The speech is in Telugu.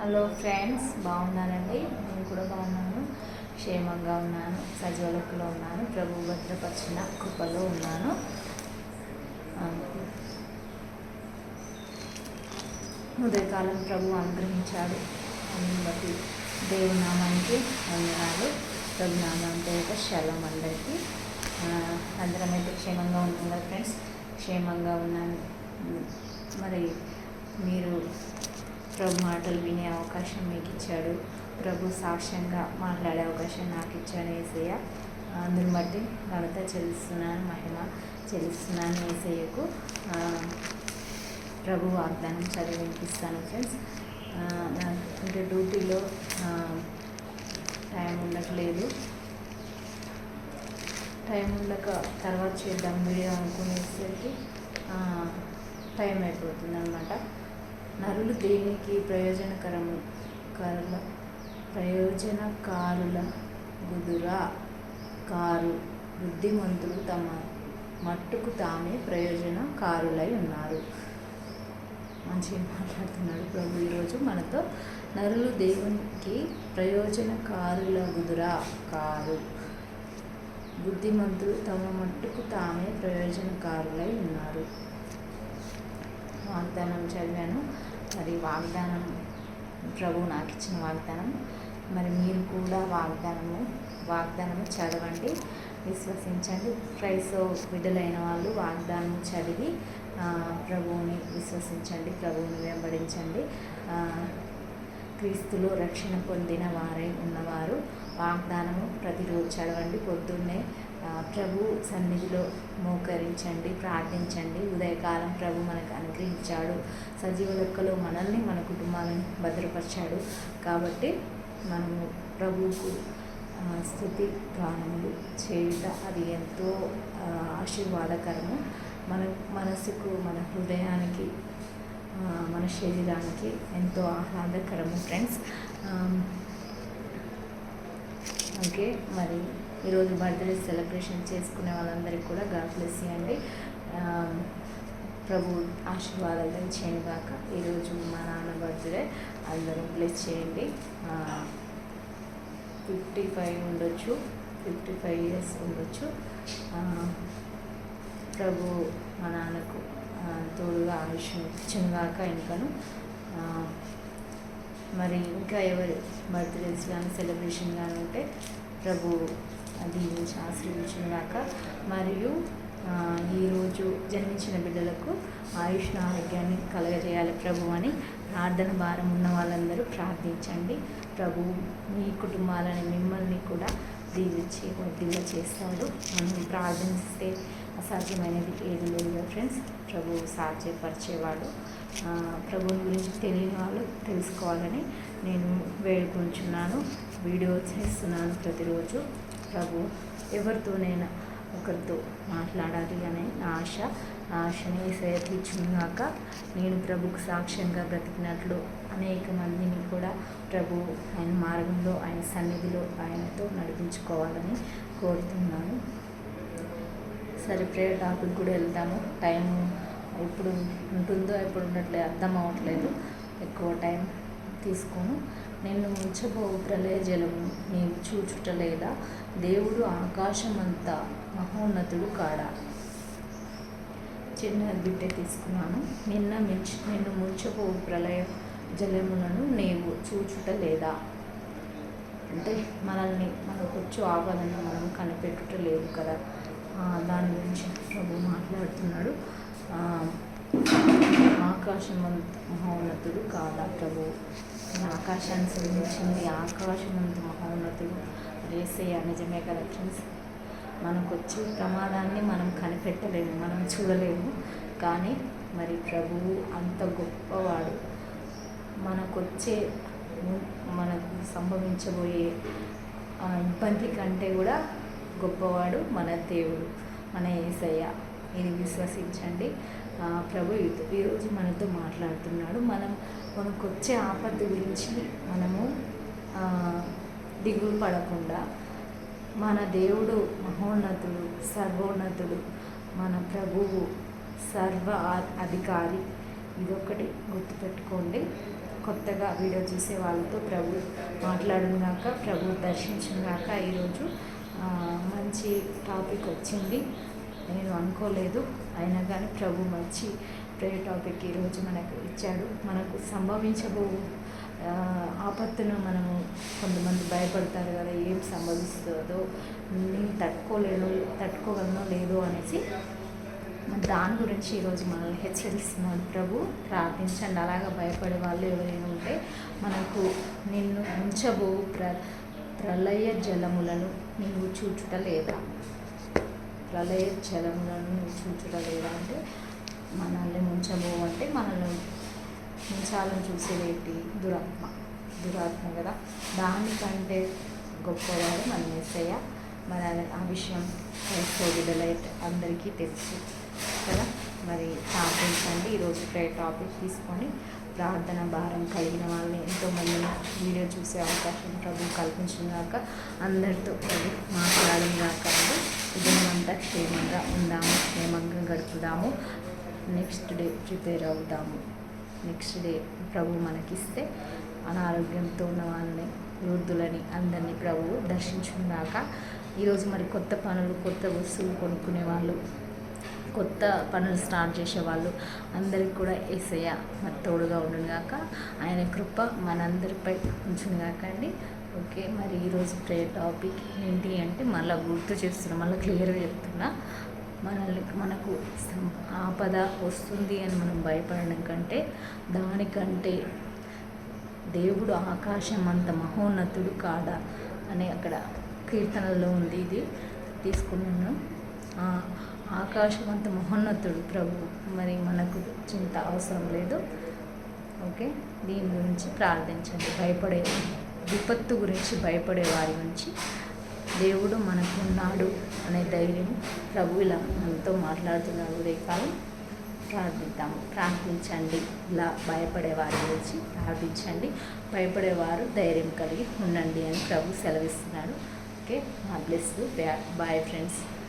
హలో ఫ్రెండ్స్ బాగున్నానండి నేను కూడా బాగున్నాను. క్షేమంగా ఉన్నాను. సజీవలకులో ఉన్నాను. ప్రభు భద్రపరిచిన కృపలో ఉన్నాను. ఉదయకాలం ప్రభు అనుగ్రహించాడు. బట్టి దేవుని నామానికి వందనాలు. ప్రభు నామం పేరిట శలం అందరికీ. అందరం అయితే క్షేమంగా ఉంటున్నారు ఫ్రెండ్స్? క్షేమంగా ఉన్నాను. మరి మీరు ప్రభు మాటలు వినే అవకాశం మీకు ఇచ్చాడు ప్రభు సాక్ష్యంగా మాట్లాడే అవకాశం నాకు ఇచ్చాడు ఏసయ్య. అందుని బట్టి ఘనత చెల్లిస్తున్నాను మహిమ చెల్లిస్తున్నాను ఏసయ్యకు. ప్రభు వాగ్దానం చదివి వినిపిస్తాను ఫ్రెండ్స్. అంటే డ్యూటీలో టైం ఉండట్లేదు. టైం ఉండక తర్వాత చేద్దాం వీడియో అనుకునేసరికి టైం అయిపోతుంది అనమాట నరులు దేనికి ప్రయోజనకరము? కరుల ప్రయోజనకారుల గుదురా. కారు. బుద్ధిమంతులు తమ మట్టుకు తామే ప్రయోజనకారులై ఉన్నారు. మంచిగా మాట్లాడుతున్నాడు ప్రభు ఈరోజు మనతో. నరులు దేవునికి ప్రయోజనకారుల గుదురా? కారు. బుద్ధిమంతులు తమ మట్టుకు తామే ప్రయోజనకారులై వాగ్దానం చదివాను. మరి వాగ్దానం ప్రభు నాకు ఇచ్చిన వాగ్దానం. మరి మీరు కూడా వాగ్దానము వాగ్దానము చదవండి. విశ్వసించండి. క్రైస్తవ బిడ్డలైన వాళ్ళు వాగ్దానం చదివి ప్రభువుని విశ్వసించండి ప్రభువుని వెంబడించండి. క్రీస్తులు క్రీస్తులో రక్షణ పొందిన వారై ఉన్నవారు వాగ్దానము ప్రతిరోజు చదవండి. పొద్దున్నే ప్రభు సన్నిధిలో మోకరించండి ప్రార్థించండి. ఉదయకాలం ప్రభు మనకు అనుగ్రహించాడు. సజీవ లెక్కలో మనల్ని మన కుటుంబాలను భద్రపరిచాడు. కాబట్టి మనము ప్రభువుకు స్థుతి గానములు చేయుట అది ఎంతో ఆశీర్వాదకరము. మన మనసుకు మన హృదయానికి మన శరీరానికి ఎంతో ఆహ్లాదకరము. ఫ్రెండ్స్ ఓకే మరి ఈరోజు బర్త్డే సెలబ్రేషన్ చేసుకునే వాళ్ళందరికీ కూడా గాడ్ బ్లెస్ చేయండి ప్రభు ఆశీర్వాదాలు దయచేయండి కాక ఈరోజు మా నాన్న బర్త్డే అందరూ బ్లెస్ చేయండి. ఫిఫ్టీ ఫైవ్ ఉండొచ్చు ఫిఫ్టీ ఫైవ్ ఇయర్స్ ఉండొచ్చు. ప్రభు మా నాన్నకు తోడుగా ఆయుష్ ఇచ్చునుగాక ఇంకను. మరి ఇంకా ఎవరి బర్త్డేస్ కానీ సెలబ్రేషన్ కానీ ఉంటే ప్రభు దీవించి ఆశ్రయించునుగాక మరియు ఈరోజు జన్మించిన బిడ్డలకు ఆయుష్ ఆరోగ్యాన్ని కలగజేయాలి ప్రభు అని ప్రార్థన భారం ఉన్న వాళ్ళందరూ ప్రార్థించండి. ప్రభు మీ కుటుంబాలని మిమ్మల్ని కూడా దీవించి వడ్డీగా చేస్తాడు మనం ప్రార్థిస్తే అసాధ్యమైనది ఏది లేదు ఫ్రెండ్స్. ప్రభు సాధ్యపరిచేవాడు. ప్రభు గురించి తెలియని వాళ్ళు తెలుసుకోవాలని నేను వేడుకుంటున్నాను వీడియో చేస్తున్నాను ప్రతిరోజు. ప్రభు ఎవరితోనైనా ఒకరితో మాట్లాడాలి అనే నా ఆశ ఆశని తీర్చుగాక నేను ప్రభుకు సాక్ష్యంగా బ్రతికినట్లు అనేక మందిని కూడా ప్రభు ఆయన మార్గంలో ఆయన సన్నిధిలో ఆయనతో నడిపించుకోవాలని కోరుతున్నాను. సరిపోయే టాపిక్ కూడా వెళ్తాము. టైం ఎప్పుడు ఉంటుందో ఎప్పుడు ఉండట్లేదు అర్థం అవ్వట్లేదు. ఎక్కువ టైం తీసుకోను నిన్ను ముంచబో ప్రళయ జలము నీవు చూచుట లేదా దేవుడు ఆకాశమంతా మహోన్నతుడు కాడా? చిన్న బిడ్డ తీసుకున్నాను. నిన్న మించి నిన్ను ముంచబో ప్రళయ జలములను నీవు చూచుట లేదా అంటే మనల్ని మనకు వచ్చు ఆపదను మనం కనిపెట్టుట లేదు కదా. దాని గురించి ప్రభు మాట్లాడుతున్నాడు. ఆకాశం అంత మహోన్నతుడు కాదా ప్రభు? ఈ ఆకాశాన్ని సృజించింది అంత మహోన్నతుడు రేసయ్య నిజమే కదా ఫ్రెండ్స్? మనకు వచ్చే ప్రమాదాన్ని మనం కనిపెట్టలేము మనం చూడలేము. కానీ మరి ప్రభువు అంత గొప్పవాడు. మనకొచ్చే మనకు సంభవించబోయే ఇబ్బంది కంటే కూడా గొప్పవాడు మన దేవుడు మన ఏసయ్య. ఇది విశ్వసించండి. ప్రభు ఈ- ఈరోజు మనతో మాట్లాడుతున్నాడు. మనం మనకు వచ్చే ఆపత్తి గురించి మనము దిగులు పడకుండా మన దేవుడు మహోన్నతుడు సర్వోన్నతుడు మన ప్రభువు సర్వ అధికారి. ఇదొకటి గుర్తుపెట్టుకోండి. కొత్తగా వీడియో చూసే వాళ్ళతో ప్రభు మాట్లాడినాక ప్రభు దర్శించినాక ఈరోజు మంచి టాపిక్ వచ్చింది. నేను అనుకోలేదు. అయినా కానీ ప్రభు మంచి ప్రే టాపిక్ ఈరోజు మనకు ఇచ్చాడు. మనకు సంభవించబో ఆపత్తును మనము కొంతమంది భయపడతారు కదా ఏం సంభవిస్తుందో నేను తట్టుకోలేను తట్టుకోగలనో లేదో అనేసి దాని గురించి ఈరోజు మనల్ని హెచ్చరిస్తున్నాడు ప్రభు. ప్రార్థించండి. అలాగా భయపడే వాళ్ళు ఎవరైనా ఉంటే మనకు నిన్ను ఉంచబో ప్ర ప్రళయ జలములను నీవు చూచుట లేదా ప్రళయ జలములను నువ్వు చూచుట లేదా అంటే మనల్ని ముంచబో అంటే మనల్ని ముంచాలని చూసేదేంటి దురాత్మ. దురాత్మ కదా. దానికంటే గొప్పవాడు మన ఏసయ్య. మన ఆ విషయం క్రైస్తవ బిడ్డలైతే అందరికీ తెలుసు కదా. మరి ప్రార్థించండి. ఈరోజు ప్రే టాపిక్ తీసుకొని ప్రార్థన భారం కలిగిన వాళ్ళని ఎంతోమందిని వీడియో చూసే అవకాశం ప్రభు కల్పించినాక అందరితో ప్రభు మాట్లాడినాక అంతా క్షేమంగా ఉందాము క్షేమంగా గడుపుదాము. నెక్స్ట్ డే ప్రిపేర్ అవుతాము నెక్స్ట్ డే ప్రభు మనకిస్తే అనారోగ్యంతో ఉన్న వాళ్ళని వృద్ధులని అందరినీ ప్రభువు దర్శించుకున్నాక ఈరోజు మరి కొత్త పనులు కొత్త వస్తువులు కొనుక్కునే వాళ్ళు కొత్త పనులు స్టార్ట్ చేసేవాళ్ళు. అందరికి కూడా ఏసయ్య మరి తోడుగా ఉండుగాక ఆయన కృప మనందరిపై ఉంచునుగాక అండి. ఓకే మరి ఈరోజు ప్రే టాపిక్ ఏంటి అంటే మళ్ళీ గుర్తు చేస్తున్నా మళ్ళీ క్లియర్గా చెప్తున్నా. మనల్ని మనకు ఆపద వస్తుంది అని మనం భయపడడం కంటే దానికంటే దేవుడు ఆకాశం అంత మహోన్నతుడు కాడా అని అక్కడ కీర్తనలో ఉంది ఇది. తీసుకున్నాను. ఆకాశవంత మహోన్నతుడు ప్రభు. మరి మనకు చింత అవసరం లేదు. ఓకే? దీని గురించి ప్రార్థించండి. భయపడే విపత్తు గురించి భయపడే వారి గురించి దేవుడు మనకున్నాడు అనే ధైర్యం ప్రభు ఇలా మనతో మాట్లాడుతున్నాడు ఉదయకాలం. ప్రార్థిద్దాము ప్రార్థించండి. ఇలా భయపడే వారి గురించి ప్రార్థించండి. భయపడేవారు ధైర్యం కలిగి ఉండండి అని ప్రభు సెలవిస్తున్నాడు. ఓకే? మా బ్లెస్ బాయ్ ఫ్రెండ్స్